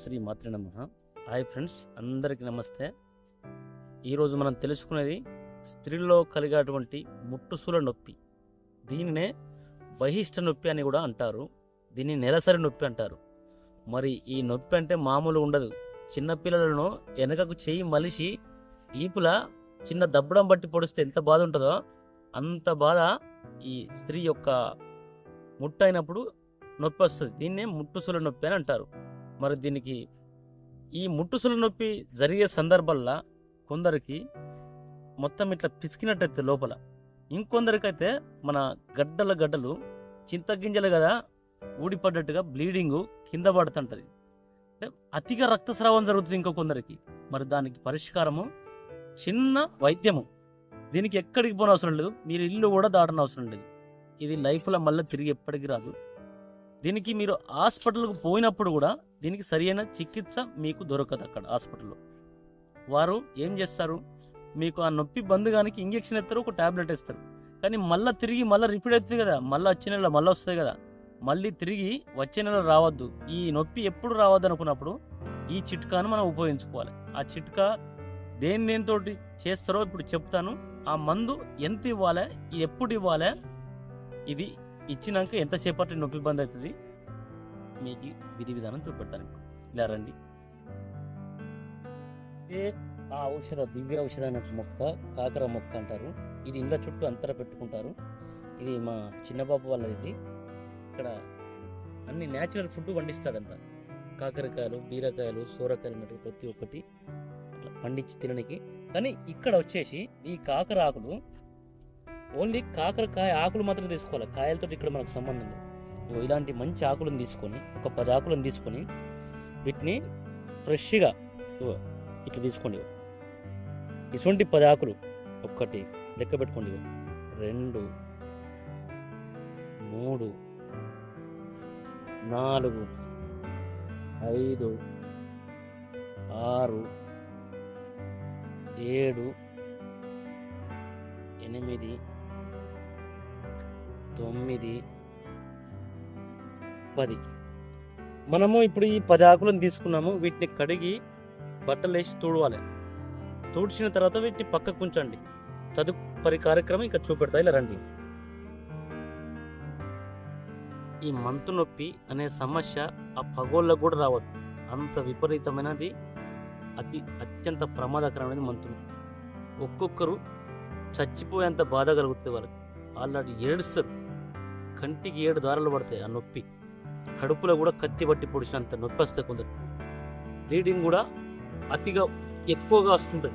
శ్రీ మాతృ నమ. Hi friends అందరికీ నమస్తే. ఈరోజు మనం తెలుసుకునేది స్త్రీల్లో కలిగేటువంటి ముట్టుసుల నొప్పి. దీనినే బహిష్ట నొప్పి అని కూడా అంటారు. దీన్ని నెలసరి నొప్పి అంటారు. మరి ఈ నొప్పి అంటే మామూలు ఉండదు. చిన్నపిల్లలను వెనకకు చేయి మలిసి ఈపుల చిన్న దబ్బడం బట్టి పొడిస్తే ఎంత బాధ ఉంటుందో అంత బాధ ఈ స్త్రీ యొక్క ముట్టైనప్పుడు నొప్పి వస్తుంది. దీన్నే ముట్టుసుల నొప్పి అని అంటారు. మరి దీనికి ఈ ముట్టుసుల నొప్పి జరిగే సందర్భాల్లో కొందరికి మొత్తం ఇట్లా పిసికినట్టయితే లోపల. ఇంకొందరికైతే మన గడ్డల గడ్డలు చింతగింజలు కదా ఊడిపడ్డట్టుగా బ్లీడింగ్ కింద పడుతుంటుంది. అంటే అతిగా రక్తస్రావం జరుగుతుంది ఇంకో కొందరికి. మరి దానికి పరిష్కారము చిన్న వైద్యము. దీనికి ఎక్కడికి పోనవసరం లేదు. మీరు ఇల్లు కూడా దాటన అవసరం లేదు. ఇది లైఫ్లో మళ్ళీ తిరిగి ఎప్పటికి రాదు. దీనికి మీరు హాస్పిటల్కి పోయినప్పుడు కూడా దీనికి సరైన చికిత్స మీకు దొరకదు అక్కడ హాస్పిటల్లో. వారు ఏం చేస్తారు? మీకు ఆ నొప్పి బంధుగానికి ఇంజెక్షన్ ఇస్తారు ఒక టాబ్లెట్ ఇస్తారు కానీ మళ్ళీ తిరిగి మళ్ళీ రిపీట్ అవుతుంది కదా మళ్ళీ వచ్చే నెల మళ్ళీ వస్తుంది కదా. మళ్ళీ తిరిగి వచ్చే నెల రావద్దు. ఈ నొప్పి ఎప్పుడు రావద్దు అనుకున్నప్పుడు ఈ చిట్కాను మనం ఉపయోగించుకోవాలి. ఆ చిట్కా దేని దేనితోటి చేస్తారో ఇప్పుడు చెప్తాను. ఆ మందు ఎంత ఇవ్వాలి ఎప్పుడు ఇవ్వాలి ఇది ఇచ్చినాక ఎంతసేపటి నొప్పి బంద్ అవుతుంది? మీకు విధి విధానం చూపెడతాను. ఇలా రండి. ఏ ఆ ఔషధ దివ్య ఔషధ మొక్క కాకర మొక్క అంటారు. ఇది ఇండ్ల చుట్టూ అంతర పెట్టుకుంటారు. ఇది మా చిన్నబాబు వాళ్ళది. ఇది ఇక్కడ అన్ని న్యాచురల్ ఫుడ్ పండిస్తాడంట కాకరకాయలు బీరకాయలు సూరకాయలు అన్నట్టు ప్రతి ఒక్కటి అట్లా పండించి తినడానికి కానీ ఇక్కడ వచ్చేసి ఈ కాకర ఆకులు ఓన్లీ కాకరకాయ ఆకులు మాత్రం తీసుకోవాలి. కాయలతో ఇక్కడ మనకు సంబంధం లేదు. ఇలాంటి మంచి ఆకులను తీసుకొని ఒక పది ఆకులను తీసుకొని వీటిని ఫ్రెష్గా ఇట్లా తీసుకోండి ఇటువంటి పది ఆకులు ఒక్కటి లెక్క పెట్టుకోండి రెండు మూడు నాలుగు ఐదు ఆరు ఏడు ఎనిమిది తొమ్మిది పది. మనము ఇప్పుడు ఈ పది ఆకులను తీసుకున్నాము. వీటిని కడిగి బట్టలు వేసి తుడవాలి. తుడిచిన తర్వాత వీటిని పక్కకు ఉంచండి. తదుపరి కార్యక్రమం ఇక్కడ చూపెడతా ఇలా రండి. ఈ మంతు నొప్పి అనే సమస్య ఆ పగోళ్ళకు కూడా రావద్దు. అంత విపరీతమైనది అతి అత్యంత ప్రమాదకరమైనది మంతు నొప్పి. ఒక్కొక్కరు చచ్చిపోయేంత బాధ కలుగుతుంది వాళ్ళకి. వాళ్ళు ఏడుస్తారు. కంటికి ఏడు దారాలు పడతాయి ఆ నొప్పి. కడుపులో కూడా కత్తి పట్టి పొడిచినంత నొప్పి వస్తే కొందరు బ్లీడింగ్ కూడా అతిగా ఎక్కువగా వస్తుంటుంది.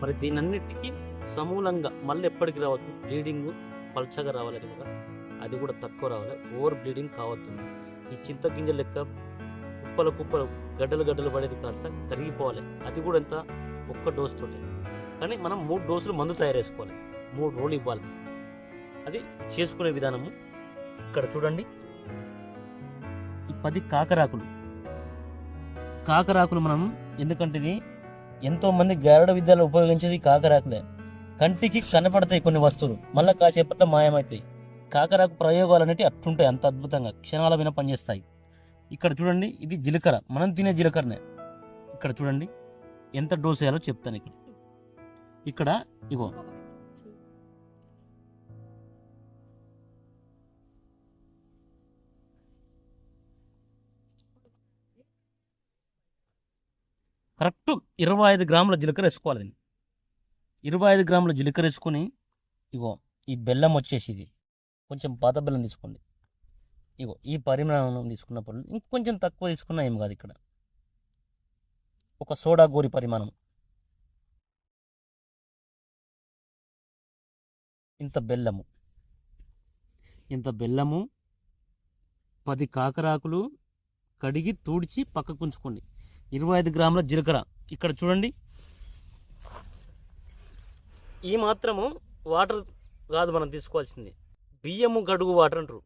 మరి దీనన్నిటికీ సమూలంగా మళ్ళీ ఎప్పటికి రావద్దు. బ్లీడింగ్ పల్చగా రావాలి అది కూడా అది కూడా తక్కువ రావాలి. ఓవర్ బ్లీడింగ్ కావద్దు. ఈ చింతగింజ లెక్క కుప్పల కుప్పలు గడ్డలు గడ్డలు పడేది కాస్త కరిగిపోవాలి. అది కూడా ఎంత? ఒక్క డోస్ తోటి. కానీ మనం మూడు డోసులు మందు తయారు చేసుకోవాలి. మూడు రోజులు ఇవ్వాలి. అది చేసుకునే విధానము. ఇక్కడ చూడండి. ఈ పది కాకరాకులు. కాకరాకులు మనం ఎందుకంటే ఇది ఎంతోమంది గారడ విద్యలో ఉపయోగించేది కాకరాకులే. కంటికి కనపడతాయి కొన్ని వస్తువులు. మళ్ళీ కాసేపట్లో మాయమవుతాయి కాకరాకు ప్రయోగాలు అనేవి అట్లుంటాయి అంత అద్భుతంగా. క్షణాల మీద పనిచేస్తాయి. ఇక్కడ చూడండి ఇది జీలకర్ర. మనం తినే జీలకర్రనే. ఇక్కడ చూడండి ఎంత డోస్ వేయాలో చెప్తాను ఇక్కడ. ఇక్కడ ఇగో. కరెక్ట్ ఇరవై ఐదు గ్రాముల జీలకర్ర వేసుకోవాలి దీన్ని. ఇరవై ఐదు గ్రాముల జీలకర్ర వేసుకొని ఇగో ఈ బెల్లం వచ్చేసి ఇది కొంచెం పాత బెల్లం తీసుకోండి. ఇగో ఈ పరిమాణం తీసుకున్నప్పుడు ఇంకొంచెం తక్కువ తీసుకున్నా ఏం కాదు ఇక్కడ. ఒక సోడా గోరి పరిమాణం. ఇంత బెల్లము. ఇంత బెల్లము పది కాకరాకులు కడిగి తూడ్చి పక్కకు ఉంచుకోండి. ఇరవై ఐదు గ్రాముల జీలకర్ర. ఇక్కడ చూడండి. ఈ మాత్రము వాటర్ కాదు మనం తీసుకోవాల్సింది. బియ్యము గడుగు వాటర్ అంటారు.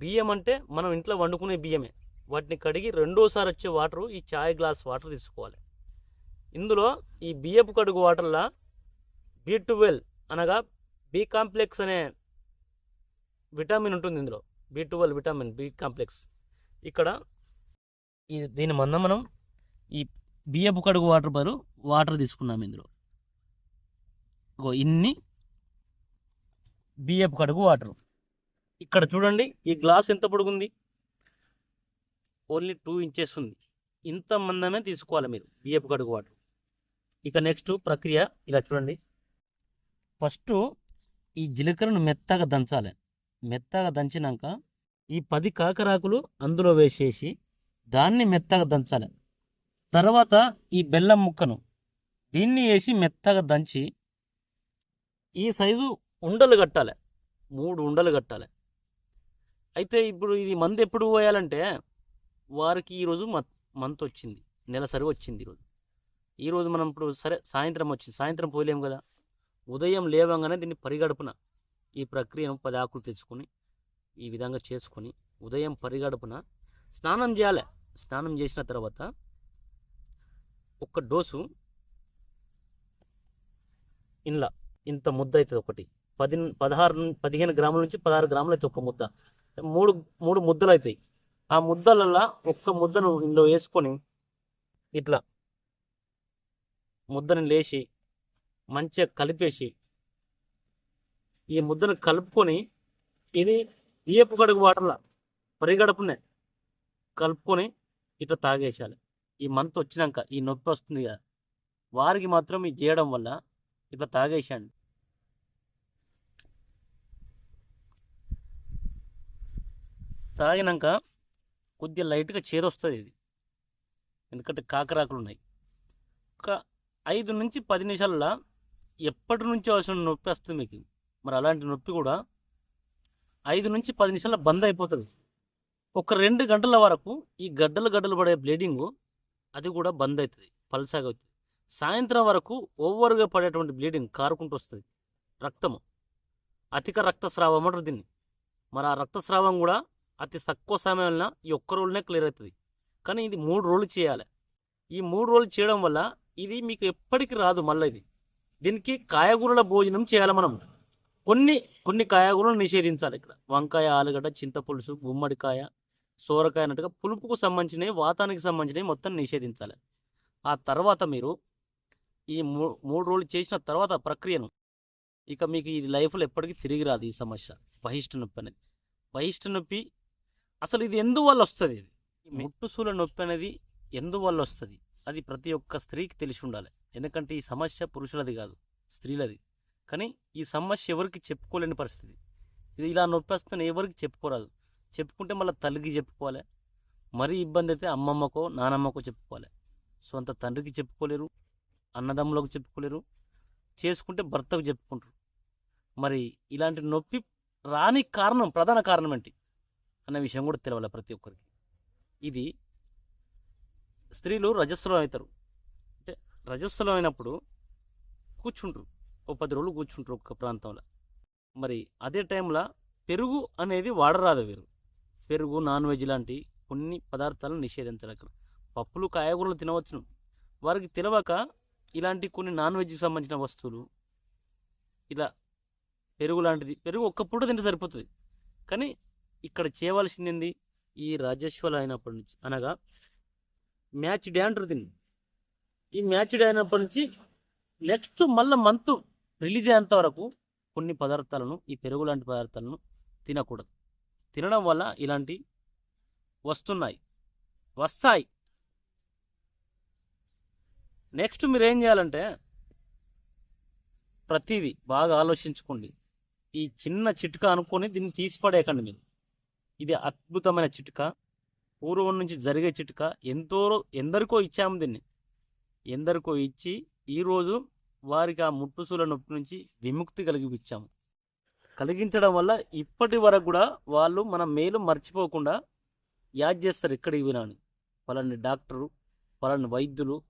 బియ్యం అంటే మనం ఇంట్లో వండుకునే బియ్యమే. వాటిని కడిగి రెండోసారి వచ్చే వాటర్ ఈ చాయ్ గ్లాస్ వాటర్ తీసుకోవాలి. ఇందులో ఈ బియ్యపు కడుగు వాటర్లా బి ట్వెల్వ్ అనగా బి కాంప్లెక్స్ అనే విటమిన్ ఉంటుంది ఇందులో. B twelve vitamin B complex. ఇక్కడ ఇది దీని మంద మనం ఈ బియ్యపు కడుగు వాటర్ బదులు వాటర్ తీసుకున్నాం ఇందులో. ఇగో ఇన్ని బియ్యపు కడుగు వాటర్. ఇక్కడ చూడండి ఈ గ్లాస్ ఎంత పొడుగుంది? ఓన్లీ టూ ఇంచెస్ ఉంది. ఇంత మందమే తీసుకోవాలి మీరు బియ్యపు కడుగు వాటర్. ఇక నెక్స్ట్ ప్రక్రియ ఇలా చూడండి. ఫస్ట్ ఈ జీలకర్రను మెత్తగా దంచాలి. మెత్తగా దంచినాక ఈ పది కాకరాకులు అందులో వేసేసి దాన్ని మెత్తగా దంచాలి. తర్వాత ఈ బెల్లం ముక్కను దీన్ని వేసి మెత్తగా దంచి ఈ సైజు ఉండలు కట్టాలి. మూడు ఉండలు కట్టాలి. అయితే ఇప్పుడు ఇది మందు ఎప్పుడు పోయాలంటే వారికి ఈరోజు మంత్ వచ్చింది. నెలసరి వచ్చింది ఈరోజు ఈరోజు మనం ఇప్పుడు సరే సాయంత్రం వచ్చింది. సాయంత్రం పోలేము కదా. ఉదయం లేవంగానే దీన్ని పరిగడుపున ఈ ప్రక్రియను పది ఆకులు తెచ్చుకొని ఈ విధంగా చేసుకొని ఉదయం పరిగడుపున స్నానం చేయాలి. స్నానం చేసిన తర్వాత ఒక్క డోసు ఇంట్లో ఇంత ముద్ద అవుతుంది ఒకటి. పది పదహారు పదిహేను గ్రాముల నుంచి పదహారు గ్రాములు అవుతుంది ఒక ముద్ద. మూడు మూడు ముద్దలు అవుతాయి ఆ ముద్దలల్లో ఒక్క ముద్దను ఇందులో వేసుకొని ఇట్లా ముద్దను లేచి మంచిగా కలిపేసి ఈ ముద్దను కలుపుకొని ఇది ఏపు గడుగు వాటర్లా పరిగడుపునే కలుపుకొని ఇట్లా తాగేసాలి ఈ మంత్ వచ్చినాక ఈ నొప్పి వస్తుంది కదా వారికి మాత్రం ఇది చేయడం వల్ల ఇట్లా తాగేసాను తాగినాక కొద్దిగా లైట్గా చేరొస్తుంది ఇది. ఎందుకంటే కాకరాకులు ఉన్నాయి. ఒక ఐదు నుంచి పది నిమిషాలలో ఎప్పటి నుంచి అవసరం నొప్పి వస్తుంది మీకు. మరి అలాంటి నొప్పి కూడా ఐదు నుంచి పది నిమిషాల బంద్ అయిపోతుంది. ఒక రెండు గంటల వరకు ఈ గడ్డలు గడ్డలు పడే బ్లీడింగు అది కూడా బంద్ అవుతుంది పల్సాగా అవుతుంది. సాయంత్రం వరకు ఓవర్గా పడేటువంటి బ్లీడింగ్ కారుకుంటూ వస్తుంది రక్తము. అధిక రక్తస్రావం అంటారు దీన్ని. మరి ఆ రక్తస్రావం కూడా అతి తక్కువ సమయంలో ఈ ఒక్క రోజునే క్లియర్ అవుతుంది. కానీ ఇది మూడు రోజులు చేయాలి. ఈ మూడు రోజులు చేయడం వల్ల ఇది మీకు ఎప్పటికీ రాదు మళ్ళీ ఇది. దీనికి కాయగూరల భోజనం చేయాలి మనం. కొన్ని కొన్ని కాయగూరలు నిషేధించాలి ఇక్కడ. వంకాయ ఆలుగడ్డ చింతపులుసు గుమ్మడికాయ సోరకాయ అన్నట్టుగా పులుపుకు సంబంధించినవి వాతానికి సంబంధించినవి మొత్తం నిషేధించాలి. ఆ తర్వాత మీరు ఈ మూ మూడు రోజులు చేసిన తర్వాత ప్రక్రియను ఇక మీకు ఇది లైఫ్లో ఎప్పటికీ తిరిగి రాదు ఈ సమస్య. బహిష్ట నొప్పి అనేది. బహిష్ట నొప్పి అసలు ఇది ఎందువల్ల వస్తుంది? ఇది ముట్టుసూల నొప్పి అనేది ఎందువల్ల వస్తుంది? అది ప్రతి ఒక్క స్త్రీకి తెలిసి ఉండాలి. ఎందుకంటే ఈ సమస్య పురుషులది కాదు స్త్రీలది. కానీ ఈ సమస్య ఎవరికి చెప్పుకోలేని పరిస్థితి. ఇది ఇలా నొప్పి వస్తుందని ఎవరికి చెప్పుకోరాదు. చెప్పుకుంటే మళ్ళీ తల్లికి చెప్పుకోవాలి. మరీ ఇబ్బంది అయితే అమ్మమ్మకో నానమ్మకో చెప్పుకోవాలి. సొంత తండ్రికి చెప్పుకోలేరు అన్నదమ్ములకు చెప్పుకోలేరు చేసుకుంటే భర్తకు చెప్పుకుంటారు. మరి ఇలాంటి నొప్పి రాని కారణం ప్రధాన కారణం ఏంటి? అన్న విషయం కూడా తెలవాలి ప్రతి ఒక్కరికి. ఇది స్త్రీలు రజస్సులో అవుతారు. అంటే రజస్సులో అయినప్పుడు కూర్చుంటారు. ఒక పది రోజులు కూర్చుంటారు ఒక్క ప్రాంతంలో. మరి అదే టైంలో పెరుగు అనేది వాడరాదు వీరు. పెరుగు నాన్ వెజ్ లాంటి కొన్ని పదార్థాలను నిషేధించాలి అక్కడ. పప్పులు కాయగూరలు తినవచ్చును. వారికి తెలియక ఇలాంటి కొన్ని నాన్ వెజ్కి సంబంధించిన వస్తువులు ఇలా పెరుగు లాంటిది పెరుగు ఒక్క పూట తింటే సరిపోతుంది. కానీ ఇక్కడ చేయవలసింది ఏంది ఈ రాజేశ్వర అయినప్పటి నుంచి అనగా మ్యాచ్ డే అంటారు దీన్ని. ఈ మ్యాచ్ డే అయినప్పటి నుంచి నెక్స్ట్ మళ్ళీ మంత్ రిలీజ్ అయ్యేంత వరకు కొన్ని పదార్థాలను ఈ పెరుగు లాంటి పదార్థాలను తినకూడదు. తినడం వల్ల ఇలాంటి వస్తున్నాయి. వస్తాయి. నెక్స్ట్ మీరు ఏం చేయాలంటే ప్రతిదీ బాగా ఆలోచించుకోండి. ఈ చిన్న చిట్కా అనుకొని దీన్ని తీసిపడేయకండి మీరు. ఇది అద్భుతమైన చిట్కా. పూర్వం నుంచి జరిగే చిట్కా. ఎంతో ఎందరికో ఇచ్చాము దీన్ని. ఎందరికో ఇచ్చి ఈరోజు వారికి ఆ ముట్టుసూల నొప్పి నుంచి విముక్తి కలిగిపించాము కలిగించడం వల్ల ఇప్పటి వరకు కూడా వాళ్ళు మన మేలు మర్చిపోకుండా యాద్ చేస్తారు ఇక్కడ వినాని. పలాని డాక్టరు పలాని వైద్యులు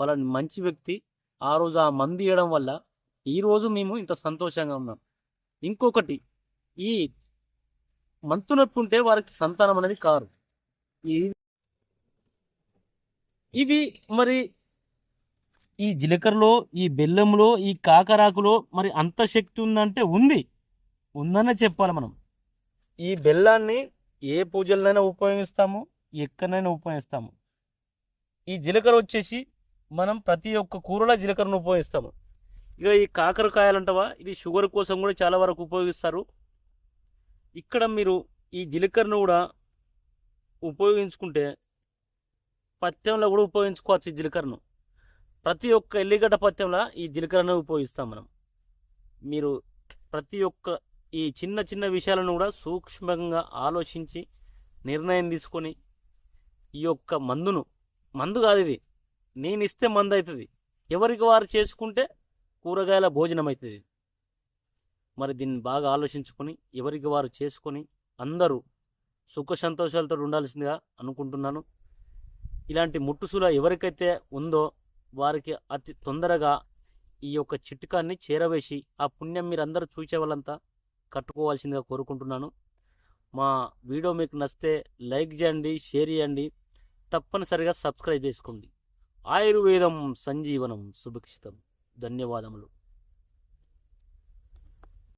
పలాని మంచి వ్యక్తి ఆ రోజు ఆ మంది ఇవ్వడం వల్ల ఈరోజు మేము ఇంత సంతోషంగా ఉన్నాం. ఇంకొకటి ఈ మంతు నొప్పి ఉంటే వారికి సంతానం అనేది కారు. ఈ- ఇవి మరి ఈ జీలకర్రలో ఈ బెల్లంలో ఈ కాకరాకులో మరి అంత శక్తి ఉందంటే ఉంది. ఉందనే చెప్పాలి మనం. ఈ బెల్లాన్ని ఏ పూజలైనా ఉపయోగిస్తాము ఎక్కడైనా ఉపయోగిస్తాము. ఈ జీలకర్ర వచ్చేసి మనం ప్రతి ఒక్క కూరలో జీలకర్రను ఉపయోగిస్తాము. ఇక ఈ కాకరకాయలు అంటవా ఇది షుగర్ కోసం కూడా చాలా వరకు ఉపయోగిస్తారు. ఇక్కడ మీరు ఈ జీలకర్రను కూడా ఉపయోగించుకుంటే పత్యంలో కూడా ఉపయోగించుకోవచ్చు ఈ జీలకర్రను. ప్రతి ఒక్క ఎల్లిగడ్డ పత్యంలో ఈ జీలకర్రను ఉపయోగిస్తాం మనం. మీరు ప్రతి ఒక్క ఈ చిన్న చిన్న విషయాలను కూడా సూక్ష్మంగా ఆలోచించి నిర్ణయం తీసుకొని ఈ యొక్క మందును మందు కాదు ఇది. నేను ఇస్తే మందు అవుతుంది. ఎవరికి వారు చేసుకుంటే కూరగాయల భోజనం అవుతుంది. మరి దీన్ని బాగా ఆలోచించుకొని ఎవరికి వారు చేసుకొని అందరూ సుఖ సంతోషాలతో ఉండాల్సిందిగా అనుకుంటున్నాను. ఇలాంటి ముట్టుసుల ఎవరికైతే ఉందో వారికి అతి తొందరగా ఈ యొక్క చిట్కాన్ని చేరవేసి ఆ పుణ్యం మీరందరూ చూసే వాళ్ళంతా కట్టుకోవాల్సిందిగా కోరుకుంటున్నాను. మా వీడియో మీకు నచ్చితే లైక్ చేయండి షేర్ చేయండి. తప్పనిసరిగా సబ్స్క్రైబ్ చేసుకోండి. ఆయుర్వేదం సంజీవనం సుభిక్షితం ధన్యవాదములు.